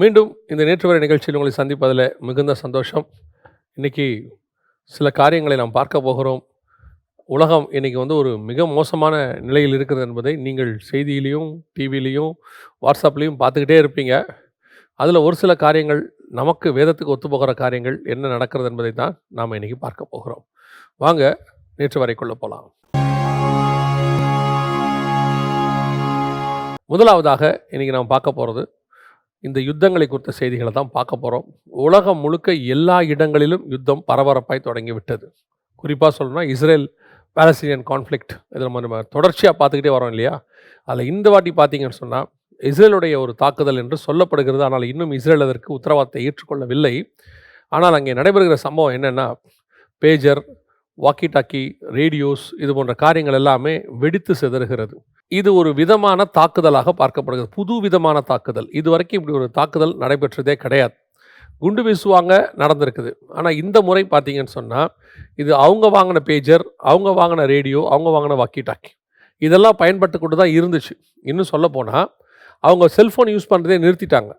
மீண்டும் இந்த நேற்று வரை நிகழ்ச்சியில் உங்களை சந்திப்பதில் மிகுந்த சந்தோஷம். இன்னைக்கு சில காரியங்களை நாம் பார்க்க போகிறோம். உலகம் இன்றைக்கி வந்து ஒரு மிக மோசமான நிலையில் இருக்கிறது என்பதை நீங்கள் செய்தியிலையும் டிவிலையும் வாட்ஸ்அப்லேயும் பார்த்துக்கிட்டே இருப்பீங்க. அதில் ஒரு சில காரியங்கள் நமக்கு வேதத்துக்கு ஒத்துப்போகிற காரியங்கள் என்ன நடக்கிறது என்பதை தான் நாம் இன்னைக்கு பார்க்க போகிறோம். வாங்க நேற்று வரைக்குள்ள போகலாம். முதலாவதாக இன்னைக்கு நாம் பார்க்க போகிறது இந்த யுத்தங்களை குறித்த செய்திகளை தான் பார்க்க போகிறோம் உலகம் முழுக்க எல்லா இடங்களிலும் யுத்தம் பரபரப்பாய் தொடங்கிவிட்டது. குறிப்பாக சொல்லணும்னா இஸ்ரேல் பாலஸ்தீனியன் கான்ஃப்ளிக்ட் இதில் நம்ம நம்ம தொடர்ச்சியாக பார்த்துக்கிட்டே வரோம் இல்லையா? அதில் இந்த வாட்டி பார்த்தீங்கன்னு சொன்னால் இஸ்ரேலுடைய ஒரு தாக்குதல் என்று சொல்லப்படுகிறது. ஆனால் இன்னும் இஸ்ரேல் அதற்கு உத்தரவாதத்தை ஏற்றுக்கொள்ளவில்லை. ஆனால் அங்கே நடைபெறுகிற சம்பவம் என்னென்னா பேஜர் வாக்கி டாக்கி ரேடியோஸ் இது போன்ற காரியங்கள் எல்லாமே வெடித்து சிதறுகிறது. இது ஒரு விதமான தாக்குதலாக பார்க்கப்படுகிறது. புது விதமான தாக்குதல். இது வரைக்கும் இப்படி ஒரு தாக்குதல் நடைபெற்றதே கிடையாது. குண்டு வீசுவாங்க நடந்திருக்குது. ஆனால் இந்த முறை பார்த்தீங்கன்னு சொன்னால் இது அவங்க வாங்கின பேஜர் அவங்க வாங்கின ரேடியோ அவங்க வாங்கின வாக்கி டாக்கி இதெல்லாம் பயன்பட்டு கொண்டு தான் இருந்துச்சு. இன்னும் சொல்ல போனால் அவங்க செல்ஃபோன் யூஸ் பண்ணுறதே நிறுத்திட்டாங்க.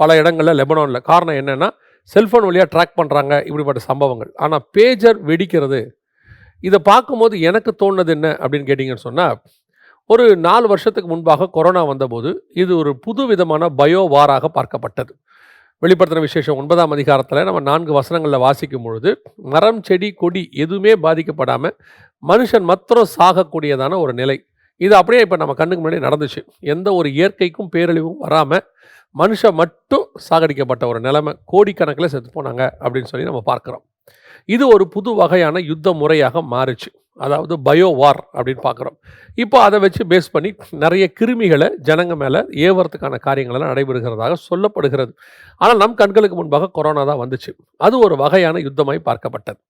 பல இடங்களில் லெபனானில். காரணம் என்னென்னா செல்ஃபோன் வழியாக ட்ராக் பண்ணுறாங்க இப்படிப்பட்ட சம்பவங்கள். ஆனால் பேஜர் வெடிக்கிறது இதை பார்க்கும்போது எனக்கு தோணுது என்ன அப்படின்னு கேட்டிங்கன்னு சொன்னால் ஒரு நாலு வருஷத்துக்கு முன்பாக கொரோனா வந்தபோது இது ஒரு புது விதமான பயோ வாராக பார்க்கப்பட்டது. வெளிப்படுத்தின விசேஷம் ஒன்பதாம் அதிகாரத்தில் நம்ம நான்கு வசனங்களில் வாசிக்கும் பொழுது மரம் செடி கொடி எதுவுமே பாதிக்கப்படாமல் மனுஷன் மாத்திரம் சாகக்கூடியதான ஒரு நிலை. இது அப்படியே இப்போ நம்ம கண்ணுக்கு முன்னாடி நடந்துச்சு. எந்த ஒரு இயற்கைக்கும் பேரழிவும் வராமல் மனுஷன் மட்டும் சாகடிக்கப்பட்ட ஒரு நிலைமை. கோடிக்கணக்கில் செத்து போனாங்க அப்படின்னு சொல்லி நம்ம பார்க்குறோம். இது ஒரு புது வகையான யுத்த முறையாக மாறுச்சு. அதாவது பயோ வார் அப்படின்னு பார்க்குறோம். இப்போ அதை வச்சு பேஸ் பண்ணி நிறைய கிருமிகளை ஜனங்க மேலே ஏவறதுக்கான காரியங்களெல்லாம் நடைபெறுகிறதாக சொல்லப்படுகிறது. ஆனால் நம் கண்களுக்கு முன்பாக கொரோனா தான் வந்துச்சு. அது ஒரு வகையான யுத்தமாய் பார்க்கப்பட்டது.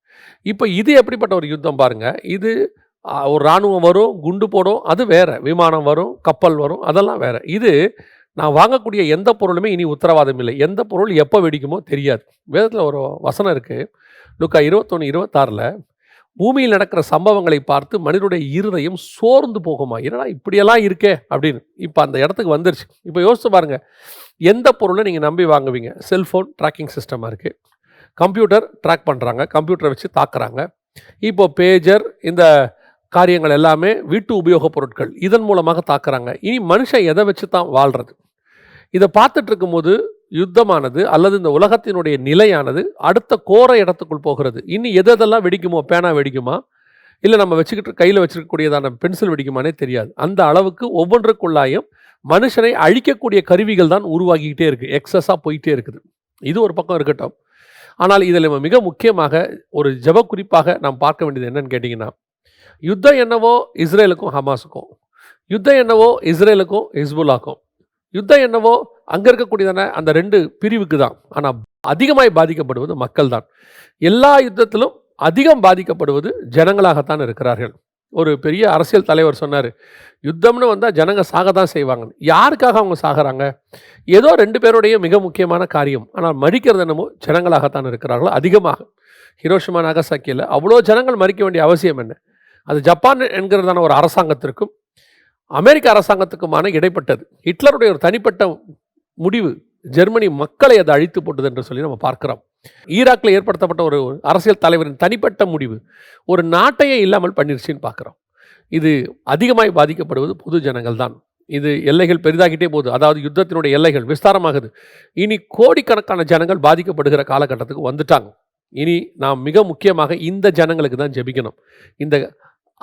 இப்போ இது எப்படிப்பட்ட ஒரு யுத்தம் பாருங்கள் இது ஒரு இராணுவம் வரும் குண்டு போடும் அது வேறு. விமானம் வரும் கப்பல் வரும் அதெல்லாம் வேறு. இது நான் வாங்கக்கூடிய எந்த பொருளுமே இனி உத்தரவாதம் இல்லை. எந்த பொருள் எப்போ வெடிக்குமோ தெரியாது. வேதத்தில் ஒரு வசனம் இருக்குது லுக்கா இருபத்தொன்று இருபத்தாறில் பூமியில் நடக்கிற சம்பவங்களை பார்த்து மனிதனுடைய இருதயம் சோர்ந்து போகுமா? என்னடா இப்படியெல்லாம் இருக்கே? அப்படின்னு. இப்போ அந்த இடத்துக்கு வந்துருச்சு. இப்போ யோசிச்சு பாருங்கள் எந்த பொருளை நீங்கள் நம்பி வாங்குவீங்க? செல்ஃபோன் ட்ராக்கிங் சிஸ்டமாக இருக்குது கம்ப்யூட்டர் ட்ராக் பண்ணுறாங்க கம்ப்யூட்டரை வச்சு தாக்குறாங்க. இப்போ பேஜர் இந்த காரியங்கள் எல்லாமே வீட்டு உபயோகப் பொருட்கள் இதன் மூலமாக தாக்குறாங்க. இனி மனுஷன் எதை வச்சு தான் வாழ்கிறது இதை பார்த்துட்டு இருக்கும்போது யுத்தமானது அல்லது இந்த உலகத்தினுடைய நிலையானது அடுத்த கோர இடத்துக்குள் போகிறது. இனி எது எதெல்லாம் வெடிக்குமோ பேனா வெடிக்குமா? இல்லை நம்ம வச்சுக்கிட்டு கையில் வச்சுருக்கக்கூடியதான பென்சில் வெடிக்குமானே தெரியாது. அந்த அளவுக்கு ஒவ்வொன்றுக்குள்ளாயும் மனுஷனை அழிக்கக்கூடிய கருவிகள் தான் உருவாகிக்கிட்டே இருக்குது எக்ஸஸாக போயிட்டே இருக்குது. இது ஒரு பக்கம் இருக்கட்டும். ஆனால் இதில் நம்ம மிக முக்கியமாக ஒரு ஜெப குறிப்பாக நாம் பார்க்க வேண்டியது என்னன்னு கேட்டிங்கன்னா யுத்தம் என்னவோ இஸ்ரேலுக்கும் ஹமாஸுக்கும் யுத்தம் என்னவோ இஸ்ரேலுக்கும் ஹிஸ்புல்லாக்கும் யுத்தம் என்னவோ அங்கே இருக்கக்கூடியதான அந்த ரெண்டு பிரிவுக்கு தான் ஆனால் அதிகமாய் பாதிக்கப்படுவது மக்கள் தான் எல்லா யுத்தத்திலும் அதிகம் பாதிக்கப்படுவது ஜனங்களாகத்தான் இருக்கிறார்கள். ஒரு பெரிய அரசியல் தலைவர் சொன்னார் யுத்தம்னு வந்தால் ஜனங்க சாக தான் செய்வாங்க. யாருக்காக அவங்க சாகிறாங்க? ஏதோ ரெண்டு பேருடைய மிக முக்கியமான காரியம். ஆனால் மறிக்கிறது என்னமோ ஜனங்களாகத்தான் இருக்கிறார்கள் அதிகமாக. ஹிரோஷிமா நாகசாக்கியில் அவ்வளோ ஜனங்கள் மறிக்க வேண்டிய அவசியம் என்ன? அது ஜப்பான் என்கிறதான ஒரு அரசாங்கத்திற்கும் அமெரிக்க அரசாங்கத்துக்குமான இடைப்பட்டது. ஹிட்லருடைய ஒரு தனிப்பட்ட முடிவு. ஜெர்மனி மக்களை அதை அழித்து போட்டது என்று சொல்லி நம்ம பார்க்கிறோம். ஈராக்கில் ஏற்படுத்தப்பட்ட ஒரு அரசியல் தலைவரின் தனிப்பட்ட முடிவு. ஒரு நாட்டையே இல்லாமல் பண்ணிருச்சுன்னு பார்க்குறோம். இது அதிகமாய் பாதிக்கப்படுவது பொது ஜனங்கள் தான். இது எல்லைகள் பெரிதாகிட்டே போகுது. அதாவது யுத்தத்தினுடைய எல்லைகள் விஸ்தாரமாகுது. இனி கோடிக்கணக்கான ஜனங்கள் பாதிக்கப்படுகிற காலகட்டத்துக்கு வந்துட்டாங்க. இனி நாம் மிக முக்கியமாக இந்த ஜனங்களுக்கு தான் ஜெபிக்கணும். இந்த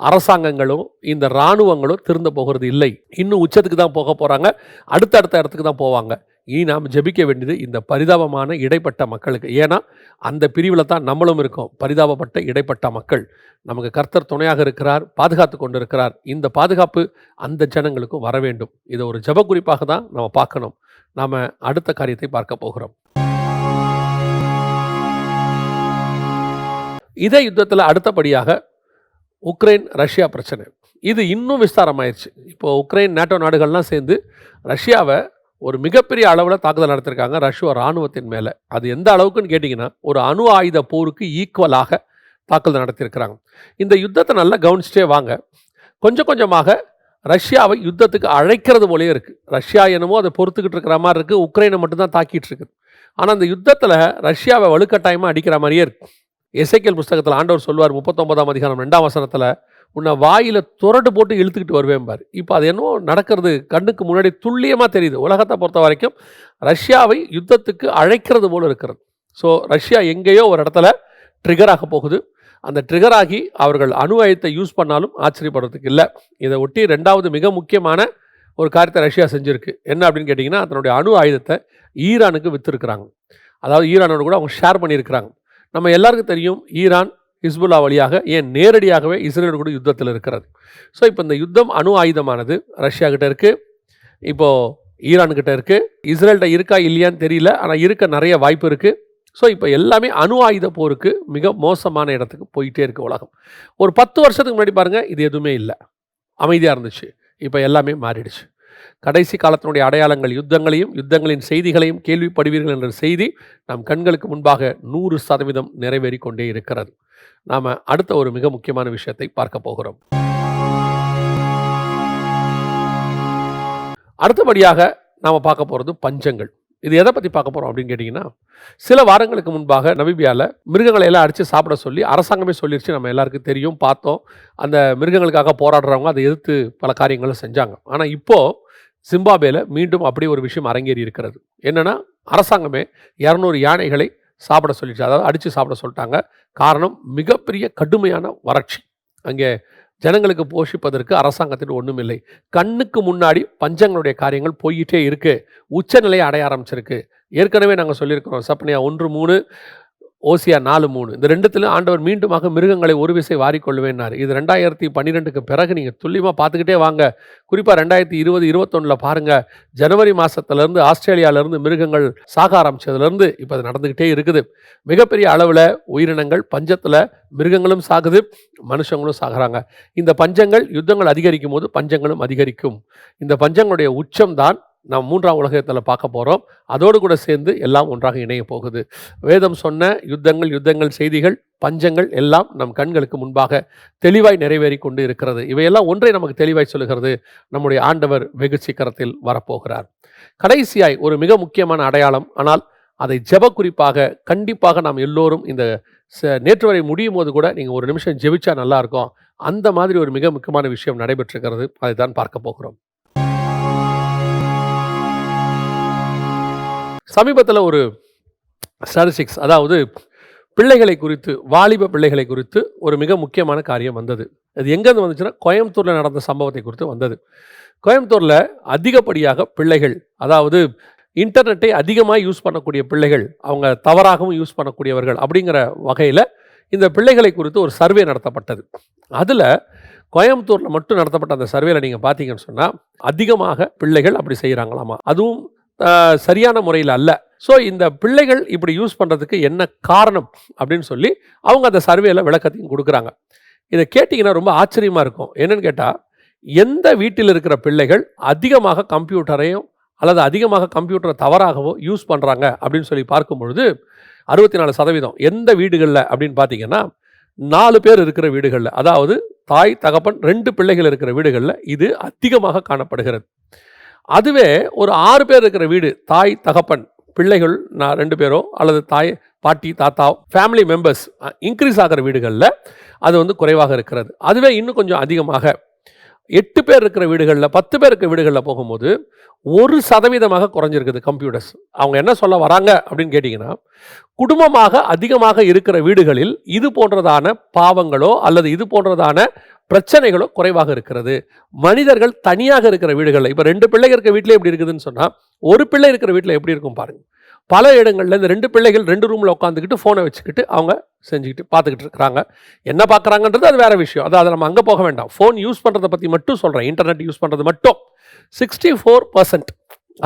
அரசாங்கங்களும் இந்த இராணுவங்களும் திருந்த போகிறது இல்லை. இன்னும் உச்சத்துக்கு தான் போக போகிறாங்க அடுத்தடுத்த இடத்துக்கு தான் போவாங்க. இனி நாம் ஜெபிக்க வேண்டியது இந்த பரிதாபமான இடைப்பட்ட மக்களுக்கு. ஏன்னா அந்த பிரிவில் தான் நம்மளும் இருக்கோம். பரிதாபப்பட்ட இடைப்பட்ட மக்கள். நமக்கு கர்த்தர் துணையாக இருக்கிறார் பாதுகாத்து கொண்டு இருக்கிறார் இந்த பாதுகாப்பு அந்த ஜனங்களுக்கும் வர வேண்டும். இதை ஒரு ஜெப குறிப்பாக தான் நம்ம பார்க்கணும். நாம் அடுத்த காரியத்தை பார்க்க போகிறோம். இதே யுத்தத்தில் அடுத்தபடியாக உக்ரைன் ரஷ்யா பிரச்சனை. இது இன்னும் விஸ்தாரமாயிருச்சு. இப்போ உக்ரைன் நேட்டோ நாடுகள்லாம் சேர்ந்து ரஷ்யாவை ஒரு மிகப்பெரிய அளவில் தாக்குதல் நடத்திருக்காங்க ரஷ்யா இராணுவத்தின் மேலே. அது எந்த அளவுக்குன்னு கேட்டிங்கன்னா ஒரு அணு ஆயுத போருக்கு ஈக்குவலாக தாக்குதல் நடத்தியிருக்கிறாங்க இந்த யுத்தத்தை நல்லா கவனிச்சிட்டே வாங்க. கொஞ்சம் கொஞ்சமாக ரஷ்யாவை யுத்தத்துக்கு அழைக்கிறது போலயே இருக்குது ரஷ்யா என்னமோ அதை பொறுத்துக்கிட்டு இருக்கிற மாதிரி இருக்குது உக்ரைனை மட்டும்தான் தாக்கிட்டு இருக்குது. ஆனால் அந்த யுத்தத்தில் ரஷ்யாவை வலுக்கட்டாயமாக அடிக்கிற மாதிரியே இருக்குது எசைக்கேல் புஸ்தகத்தில் ஆண்டவர் சொல்வார் முப்பத்தொன்பதாம் அதிகாரம் ரெண்டாம் வசனத்தில் உன்னை வாயில் துரடு போட்டு இழுத்துக்கிட்டு வருவேன் பாரு. இப்போ அது என்னவோ நடக்கிறது கண்ணுக்கு முன்னாடி துல்லியமாக தெரியுது. உலகத்தை பொறுத்த வரைக்கும் ரஷ்யாவை யுத்தத்துக்கு அழைக்கிறது போல இருக்கிறது. ஸோ ரஷ்யா எங்கேயோ ஒரு இடத்துல ட்ரிகர் ஆக போகுது. அந்த ட்ரிகர் ஆகி அவர்கள் அணு ஆயுதத்தை யூஸ் பண்ணாலும் ஆச்சரியப்படுறதுக்கு இல்லை. இதை ஒட்டி ரெண்டாவது மிக முக்கியமான ஒரு காரியத்தை ரஷ்யா செஞ்சுருக்கு. என்ன அப்படின்னு கேட்டிங்கன்னா அதனுடைய அணு ஆயுதத்தை ஈரானுக்கு விற்றுருக்குறாங்க அதாவது ஈரானோட கூட அவங்க ஷேர் பண்ணியிருக்கிறாங்க. நம்ம எல்லாருக்கும் தெரியும் ஈரான் ஹிஸ்புல்லா வழியாக ஏன் நேரடியாகவே இஸ்ரேல் கூட யுத்தத்தில் இருக்கிறது. ஸோ இப்போ இந்த யுத்தம் அணு ஆயுதமானது ரஷ்யா கிட்ட இருக்குது இப்போது ஈரான்கிட்ட இருக்குது இஸ்ரேல்கிட்ட இருக்கா இல்லையான்னு தெரியல ஆனால் இருக்க நிறைய வாய்ப்பு இருக்குது ஸோ இப்போ எல்லாமே அணு ஆயுத போருக்கு மிக மோசமான இடத்துக்கு போயிட்டே இருக்குது உலகம். ஒரு பத்து வருஷத்துக்கு முன்னாடி பாருங்கள் இது எதுவுமே இல்லை. அமைதியாக இருந்துச்சு. இப்போ எல்லாமே மாறிடுச்சு. கடைசி காலத்தினுடைய அடையாளங்கள் யுத்தங்களையும் யுத்தங்களின் செய்திகளையும் கேள்விப்படுவீர்கள் என்ற செய்தி நம் கண்களுக்கு முன்பாக நூறு சதவீதம் நிறைவேறி கொண்டே இருக்கிறது. நாம் அடுத்த ஒரு மிக முக்கியமான விஷயத்தை பார்க்க போகிறோம். அடுத்தபடியாக நாம் பார்க்க போகிறது பஞ்சங்கள். இது எதை பற்றி பார்க்க போகிறோம் அப்படின்னு கேட்டிங்கன்னா சில வாரங்களுக்கு முன்பாக நபிபியாவில் மிருகங்களை எல்லாம் அடித்து சாப்பிட சொல்லி அரசாங்கமே சொல்லிடுச்சு நம்ம எல்லாருக்கும் தெரியும் பார்த்தோம். அந்த மிருகங்களுக்காக போராடுறவங்க அதை எதிர்த்து பல காரியங்களும் செஞ்சாங்க. ஆனால் இப்போது சிம்பாபேல மீண்டும் அப்படி ஒரு விஷயம் அரங்கேறி இருக்கிறது. என்னென்னா அரசாங்கமே இரநூறு யானைகளை சாப்பிட சொல்லிச்சு அதாவது அடித்து சாப்பிட சொல்லிட்டாங்க. காரணம் மிகப்பெரிய கடுமையான வறட்சி. அங்கே ஜனங்களுக்கு போஷிப்பதற்கு அரசாங்கத்தின் ஒன்றும் இல்லை. கண்ணுக்கு முன்னாடி பஞ்சங்களுடைய காரியங்கள் போயிட்டே இருக்குது உச்சநிலையை அடைய ஆரம்பிச்சிருக்கு. ஏற்கனவே நாங்கள் சொல்லியிருக்கிறோம் சப்னியா ஒன்று மூணு ஓசியா நாலு மூணு. இந்த ரெண்டுத்தில் ஆண்டவர் மீண்டுமாக மிருகங்களை ஒரு விசை வாரிக்கொள்வேன்னார் இது ரெண்டாயிரத்தி பன்னிரெண்டுக்கு பிறகு நீங்கள் துல்லியமாக பார்த்துக்கிட்டே வாங்க. குறிப்பாக ரெண்டாயிரத்தி இருபது இருபத்தொன்னில் பாருங்கள் ஜனவரி மாதத்துலேருந்து ஆஸ்திரேலியாவிலேருந்து மிருகங்கள் சாக ஆரம்பித்ததுலேருந்து இப்போ அது நடந்துக்கிட்டே இருக்குது. மிகப்பெரிய அளவில் உயிரினங்கள் பஞ்சத்தில் மிருகங்களும் சாகுது மனுஷங்களும் சாகுறாங்க. இந்த பஞ்சங்கள் யுத்தங்கள் அதிகரிக்கும் போது பஞ்சங்களும் அதிகரிக்கும். இந்த பஞ்சங்களுடைய உச்சம்தான் நாம் மூன்றாம் உலகத்தில் பார்க்க போகிறோம் அதோடு கூட சேர்ந்து எல்லாம் ஒன்றாக இணைய போகுது. வேதம் சொன்ன யுத்தங்கள் யுத்தங்கள் செய்திகள் பஞ்சங்கள் எல்லாம் நம் கண்களுக்கு முன்பாக தெளிவாய் நிறைவேறி கொண்டு இருக்கிறது. இவையெல்லாம் ஒன்றை நமக்கு தெளிவாய் சொல்லுகிறது. நம்முடைய ஆண்டவர் வெகு சீக்கிரத்தில் வரப்போகிறார். கடைசியாய் ஒரு மிக முக்கியமான அடையாளம். ஆனால் அதை ஜெப குறிப்பாக கண்டிப்பாக நாம் எல்லோரும் இந்த ச- நேற்று வரை முடியும் போது கூட நீங்கள் ஒரு நிமிஷம் ஜெபிச்சா நல்லாயிருக்கும் அந்த மாதிரி ஒரு மிக முக்கியமான விஷயம் நடைபெற்றிருக்கிறது. அதை தான் பார்க்க போகிறோம். சமீபத்தில் ஒரு ஸ்டாட்டிஸ்டிக்ஸ் அதாவது பிள்ளைகளை குறித்து வாலிப பிள்ளைகளை குறித்து ஒரு மிக முக்கியமான காரியம் வந்தது. அது எங்கேருந்து வந்துச்சுன்னா கோயம்புத்தூரில் நடந்த சம்பவத்தை குறித்து வந்தது. கோயம்புத்தூரில் அதிகப்படியாக பிள்ளைகள் அதாவது இன்டர்நெட்டை அதிகமாக யூஸ் பண்ணக்கூடிய பிள்ளைகள் அவங்க தவறாகவும் யூஸ் பண்ணக்கூடியவர்கள் அப்படிங்கிற வகையில் இந்த பிள்ளைகளை குறித்து ஒரு சர்வே நடத்தப்பட்டது. அதில் கோயம்புத்தூரில் மட்டும் நடத்தப்பட்ட அந்த சர்வேல நீங்கள் பார்த்தீங்கன்னு சொன்னால் அதிகமாக பிள்ளைகள் அப்படி செய்கிறாங்களாமா அதுவும் சரியான முறையில் அல்ல. ஸோ இந்த பிள்ளைகள் இப்படி யூஸ் பண்ணுறதுக்கு என்ன காரணம்? அப்படின்னு சொல்லி அவங்க அந்த சர்வேல விளக்கத்தையும் கொடுக்குறாங்க. இதை கேட்டிங்கன்னா ரொம்ப ஆச்சரியமாக இருக்கும். என்னென்னு கேட்டால் எந்த வீட்டில் இருக்கிற பிள்ளைகள் அதிகமாக கம்ப்யூட்டரையும் அல்லது அதிகமாக கம்ப்யூட்டரை தவறாகவோ யூஸ் பண்ணுறாங்க அப்படின்னு சொல்லி பார்க்கும் பொழுது அறுபத்தி நாலு சதவீதம் எந்த வீடுகளில் அப்படின்னு பார்த்தீங்கன்னா நாலு பேர் இருக்கிற வீடுகளில் அதாவது தாய் தகப்பன் ரெண்டு பிள்ளைகள் இருக்கிற வீடுகளில் இது அதிகமாக காணப்படுகிறது. அதுவே ஒரு ஆறு பேர் இருக்கிற வீடு தாய் தகப்பன் பிள்ளைகள் நான் ரெண்டு பேரோ அல்லது தாய் பாட்டி தாத்தா ஃபேமிலி மெம்பர்ஸ் இன்க்ரீஸ் ஆகிற வீடுகளில் அது வந்து குறைவாக இருக்கிறது. அதுவே இன்னும் கொஞ்சம் அதிகமாக. எட்டு பேர் இருக்கிற வீடுகளில் பத்து பேர் இருக்கிற வீடுகளில் போகும்போது ஒரு சதவீதமாக குறைஞ்சிருக்குது கம்ப்யூட்டர்ஸ் அவங்க என்ன சொல்ல வராங்க அப்படின்னு கேட்டிங்கன்னா குடும்பமாக அதிகமாக இருக்கிற வீடுகளில் இது போன்றதான பாவங்களோ அல்லது இது போன்றதான பிரச்சனைகளும் குறைவாக இருக்கிறது. மனிதர்கள் தனியாக இருக்கிற வீடுகளில் இப்போ ரெண்டு பிள்ளைங்க இருக்கிற வீட்டில் எப்படி இருக்குதுன்னு சொன்னால் ஒரு பிள்ளை இருக்கிற வீட்டில் எப்படி இருக்கும் பாருங்க. பல இடங்களில் இந்த ரெண்டு பிள்ளைகள் ரெண்டு ரூமில் உட்காந்துக்கிட்டு ஃபோனை வச்சுக்கிட்டு அவங்க செஞ்சுக்கிட்டு பார்த்துக்கிட்டு இருக்கிறாங்க. என்ன பார்க்குறாங்கன்றது அது வேறு விஷயம். அதாவது அதை நம்ம அங்கே போக வேண்டாம். ஃபோன் யூஸ் பண்ணுறதை பற்றி மட்டும் சொல்கிறேன் இன்டர்நெட் யூஸ் பண்ணுறது மட்டும். சிக்ஸ்டி ஃபோர் பர்சன்ட்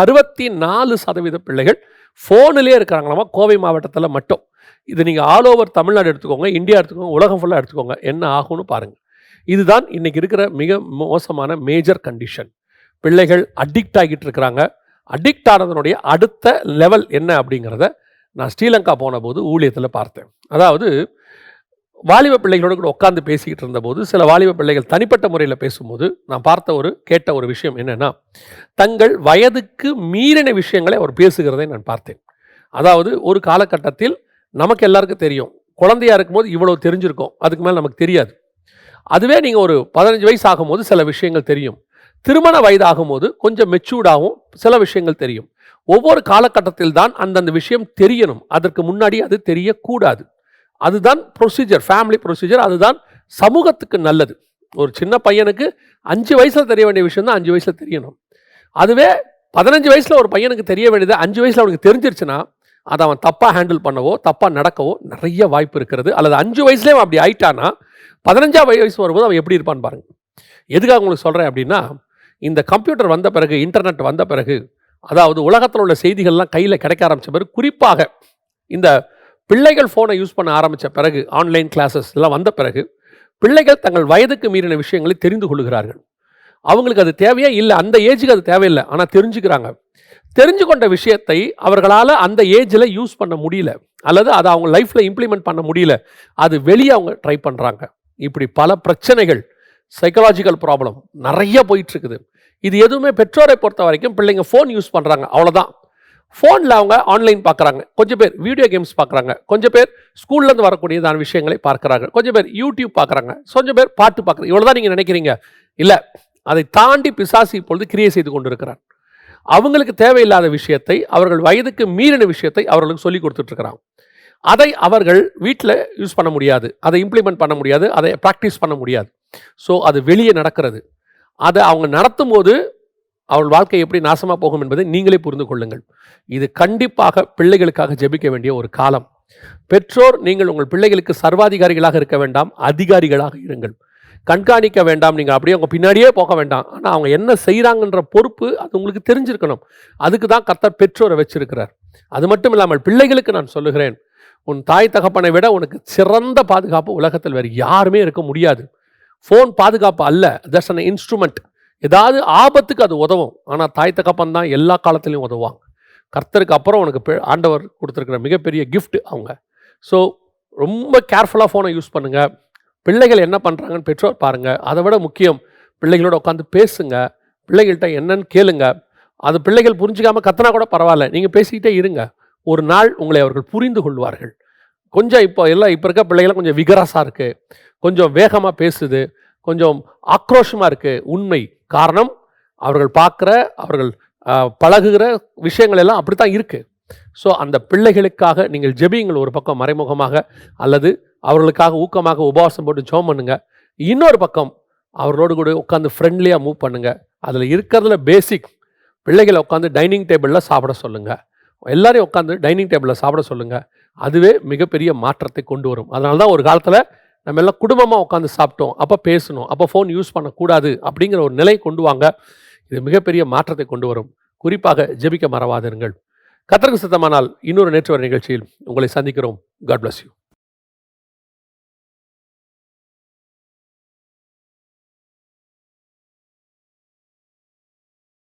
அறுபத்தி நாலு சதவீத பிள்ளைகள் ஃபோனிலே இருக்கிறாங்களாமா கோவை மாவட்டத்தில் மட்டும். இது நீங்கள் ஆல் ஓவர் தமிழ்நாடு எடுத்துக்கோங்க இந்தியா எடுத்துக்கோங்க உலகம் ஃபுல்லாக எடுத்துக்கோங்க. என்ன ஆகும்னு பாருங்கள் இதுதான் இன்னைக்கு இருக்கிற மிக மோசமான மேஜர் கண்டிஷன் பிள்ளைகள் அடிக்ட் ஆகிட்டு இருக்கிறாங்க. அடிக்ட் ஆனதனுடைய அடுத்த லெவல் என்ன அப்படிங்கிறத நான் ஸ்ரீலங்கா போன போது ஊழியத்தில் பார்த்தேன். அதாவது வாலிப பிள்ளைகளோடு கூட உட்காந்து பேசிக்கிட்டு இருந்தபோது சில வாலிப பிள்ளைகள் தனிப்பட்ட முறையில் பேசும்போது நான் பார்த்த ஒரு கேட்ட ஒரு விஷயம் என்னென்னா தங்கள் வயதுக்கு மீறின விஷயங்களை அவர் பேசுகிறதை நான் பார்த்தேன். அதாவது ஒரு காலகட்டத்தில் நமக்கு எல்லாருக்கும் தெரியும். குழந்தையா இருக்கும்போது இவ்வளோ தெரிஞ்சிருக்கும். அதுக்கு மேலே நமக்கு தெரியாது. அதுவே நீங்கள் ஒரு பதினஞ்சு வயசு ஆகும்போது சில விஷயங்கள் தெரியும். திருமண வயதாகும்போது கொஞ்சம் மெச்சூர்டாகவும் சில விஷயங்கள் தெரியும். ஒவ்வொரு காலகட்டத்தில் தான் அந்தந்த விஷயம் தெரியணும். அதற்கு முன்னாடி அது தெரியக்கூடாது. அதுதான் ப்ரொசீஜர் ஃபேமிலி ப்ரொசீஜர் அதுதான் சமூகத்துக்கு நல்லது. ஒரு சின்ன பையனுக்கு அஞ்சு வயசில் தெரிய வேண்டிய விஷயம் தான் அஞ்சு வயசில் தெரியணும். அதுவே பதினஞ்சு வயசில் ஒரு பையனுக்கு தெரிய வேண்டியது அஞ்சு வயசில் அவனுக்கு தெரிஞ்சிருச்சுன்னா அதை அவன் தப்பாக ஹேண்டில் பண்ணவோ தப்பாக நடக்கவோ நிறைய வாய்ப்பு இருக்கிறது. அல்லது அஞ்சு வயசுலேயே அவன் அப்படி ஆயிட்டானா பதினஞ்சாம் வயசு வரும்போது அவன் எப்படி இருப்பான்னு பாருங்க. எதுக்காக உங்களுக்கு சொல்கிறேன் அப்படின்னா இந்த கம்ப்யூட்டர் வந்த பிறகு இன்டர்நெட் வந்த பிறகு அதாவது உலகத்தில் உள்ள செய்திகள்லாம் கையில் கிடைக்க ஆரம்பித்த பிறகு குறிப்பாக இந்த பிள்ளைகள் ஃபோனை யூஸ் பண்ண ஆரம்பித்த பிறகு ஆன்லைன் கிளாஸஸ் எல்லாம் வந்த பிறகு பிள்ளைகள் தங்கள் வயதுக்கு மீறின விஷயங்களை தெரிந்து கொள்கிறார்கள். அவங்களுக்கு அது தேவையே? இல்லை. அந்த ஏஜுக்கு அது தேவையில்லை. ஆனால் தெரிஞ்சுக்கிறாங்க. தெரிஞ்சு கொண்ட விஷயத்தை அவர்களால் அந்த ஏஜில் யூஸ் பண்ண முடியல. அல்லது அதை அவங்க லைஃப்பில் இம்ப்ளிமெண்ட் பண்ண முடியல. அது வெளியே அவங்க ட்ரை பண்ணுறாங்க இப்படி பல பிரச்சனைகள் சைக்கலாஜிக்கல் ப்ராப்ளம் நிறைய போயிட்டுருக்குது. இது எதுவுமே பெற்றோரை பொறுத்த வரைக்கும் பிள்ளைங்க ஃபோன் யூஸ் பண்ணுறாங்க அவ்வளோதான் ஃபோனில் அவங்க ஆன்லைன் பார்க்குறாங்க. கொஞ்சம் பேர் வீடியோ கேம்ஸ் பார்க்குறாங்க. கொஞ்சம் பேர் ஸ்கூல்லேருந்து வரக்கூடியதான விஷயங்களை பார்க்குறாங்க. கொஞ்சம் பேர் யூடியூப் பார்க்குறாங்க. கொஞ்சம் பேர் பாட்டு பார்க்குறாங்க இவ்வளோ தான் நீங்கள் நினைக்கிறீங்க? இல்லை. அதை தாண்டி பிசாசி இப்பொழுது கிரியை செய்து கொண்டிருக்கிறார். அவங்களுக்கு தேவையில்லாத விஷயத்தை அவர்கள் வயதுக்கு மீறின விஷயத்தை அவர்களுக்கு சொல்லி கொடுத்துட்ருக்கிறாங்க அதை அவர்கள் வீட்டில் யூஸ் பண்ண முடியாது. அதை இம்ப்ளிமெண்ட் பண்ண முடியாது. அதை ப்ராக்டிஸ் பண்ண முடியாது. ஸோ அது வெளியே நடக்கிறது. அதை அவங்க நடத்தும் போது அவள் வாழ்க்கை எப்படி நாசமாக போகும் என்பதை நீங்களே புரிந்து கொள்ளுங்கள். இது கண்டிப்பாக பிள்ளைகளுக்காக ஜெபிக்க வேண்டிய ஒரு காலம். பெற்றோர் நீங்கள் உங்கள் பிள்ளைகளுக்கு சர்வாதிகாரிகளாக இருக்க வேண்டாம். அதிகாரிகளாக இருங்கள். கண்காணிக்க வேண்டாம். நீங்கள் அப்படியே அவங்க பின்னாடியே போக வேண்டாம். ஆனால் அவங்க என்ன செய்கிறாங்கன்ற பொறுப்பு அது உங்களுக்கு தெரிஞ்சிருக்கணும். அதுக்கு தான் கர்த்தர் பெற்றோரை வச்சிருக்கிறார். அது மட்டும் இல்லாமல் பிள்ளைகளுக்கு நான் சொல்லுகிறேன். உன் தாய் தகப்பனை விட உனக்கு சிறந்த பாதுகாப்பு உலகத்தில் வேறு யாருமே இருக்க முடியாது. ஃபோன் பாதுகாப்பு அல்ல. தட்ஸ் அன் இன்ஸ்ட்ருமெண்ட் ஏதாவது ஆபத்துக்கு அது உதவும். ஆனால் தாய் தகப்பன் தான் எல்லா காலத்துலேயும் உதவுவாங்க. கர்த்தருக்கு அப்புறம் உனக்கு பெ- ஆண்டவர் கொடுத்துருக்குற மிகப்பெரிய கிஃப்ட் அவங்க. ஸோ ரொம்ப கேர்ஃபுல்லாக ஃபோனை யூஸ் பண்ணுங்கள் பிள்ளைகள் என்ன பண்ணுறாங்கன்னு பெற்றோர் பாருங்கள் அதை விட முக்கியம் பிள்ளைகளோட உட்காந்து பேசுங்க. பிள்ளைகள்கிட்ட என்னன்னு கேளுங்க. அது பிள்ளைகள் புரிஞ்சிக்காமல் கத்தனா கூட பரவாயில்ல. நீங்கள் பேசிக்கிட்டே இருங்க. ஒரு நாள் உங்களை அவர்கள் புரிந்து கொள்வார்கள். கொஞ்சம் இப்போ எல்லாம் இப்போ இருக்க பிள்ளைகள்லாம் கொஞ்சம் விகரஸாக இருக்குது கொஞ்சம் வேகமாக பேசுது. கொஞ்சம் ஆக்ரோஷமாக இருக்குது உண்மை காரணம் அவர்கள் பார்க்குற அவர்கள் பழகுகிற விஷயங்கள் எல்லாம் அப்படி தான் இருக்குது ஸோ அந்த பிள்ளைகளுக்காக நீங்கள் ஜெபியுங்கள் ஒரு பக்கம் மறைமுகமாக அல்லது அவர்களுக்காக ஊக்கமாக உபவாசம் போட்டு ஜோம் பண்ணுங்கள் இன்னொரு பக்கம் அவர்களோடு கூட உட்காந்து ஃப்ரெண்ட்லியாக மூவ் பண்ணுங்கள் அதில் இருக்கிறதுல பேசிக் பிள்ளைகளை உட்காந்து டைனிங் டேபிளில் சாப்பிட சொல்லுங்கள் எல்லாரையும் உட்காந்து டைனிங் டேபிளில் சாப்பிட சொல்லுங்கள் அதுவே மிகப்பெரிய மாற்றத்தை கொண்டு வரும். அதனால தான் ஒரு காலத்தில் நம்ம எல்லாம் குடும்பமாக உட்காந்து சாப்பிட்டோம். அப்போ பேசணும். அப்போ ஃபோன் யூஸ் பண்ணக்கூடாது அப்படிங்கிற ஒரு நிலை கொண்டு வாங்க. இது மிகப்பெரிய மாற்றத்தை கொண்டு வரும். குறிப்பாக ஜெபிக்க மறவாதிருங்கள். கத்தருக்கு சித்தமானால் இன்னொரு நேற்று வர நிகழ்ச்சியில் உங்களை சந்திக்கிறோம். God bless you